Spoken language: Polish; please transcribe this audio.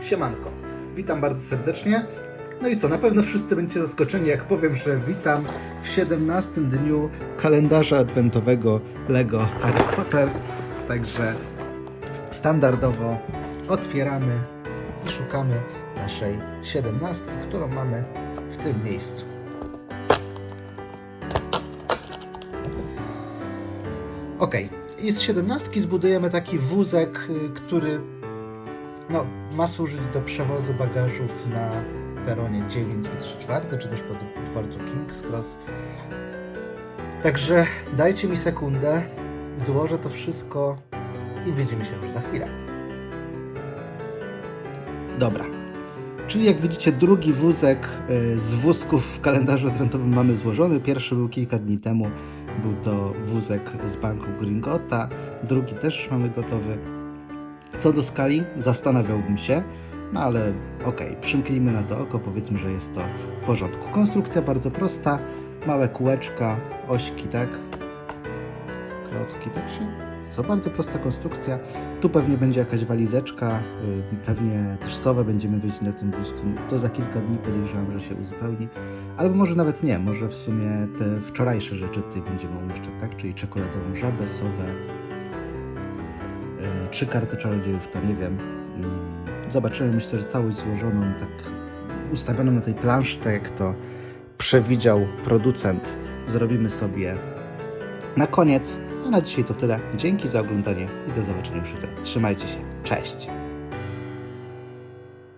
Siemanko, witam bardzo serdecznie. No i co, na pewno wszyscy będziecie zaskoczeni, jak powiem, że witam w 17 dniu kalendarza adwentowego LEGO Harry Potter. Także standardowo otwieramy i szukamy naszej 17, którą mamy w tym miejscu. Ok, i z 17 zbudujemy taki wózek, y, który no, ma służyć do przewozu bagażów na peronie 9 i 3 czwarte, czy też po dworcu King's Cross. Także dajcie mi sekundę, złożę to wszystko i widzimy się już za chwilę. Dobra. Czyli jak widzicie, drugi wózek y, z wózków w kalendarzu adwentowym mamy złożony. Pierwszy był kilka dni temu. Był to wózek z banku Gringota. Drugi też mamy gotowy. Co do skali, zastanawiałbym się, no ale okej, przymknijmy na to oko, powiedzmy, że jest to w porządku. Konstrukcja bardzo prosta, małe kółeczka, ośki, tak? Klocki, także co, bardzo prosta konstrukcja. Tu pewnie będzie jakaś walizeczka, y, pewnie też sowę będziemy wiedzieć na tym wózku. To za kilka dni podejrzewam, że się uzupełni. Albo może nawet nie, może w sumie te wczorajsze rzeczy tutaj będziemy umieszczać, tak? Czyli czekoladową żabę, sowę, trzy karty czarodziejów, to nie wiem. Mm, Zobaczymy, myślę, że całość złożoną, tak ustawioną na tej planszy, tak jak to przewidział producent, zrobimy sobie na koniec. A na dzisiaj to tyle. Dzięki za oglądanie i do zobaczenia już jutro. Trzymajcie się. Cześć!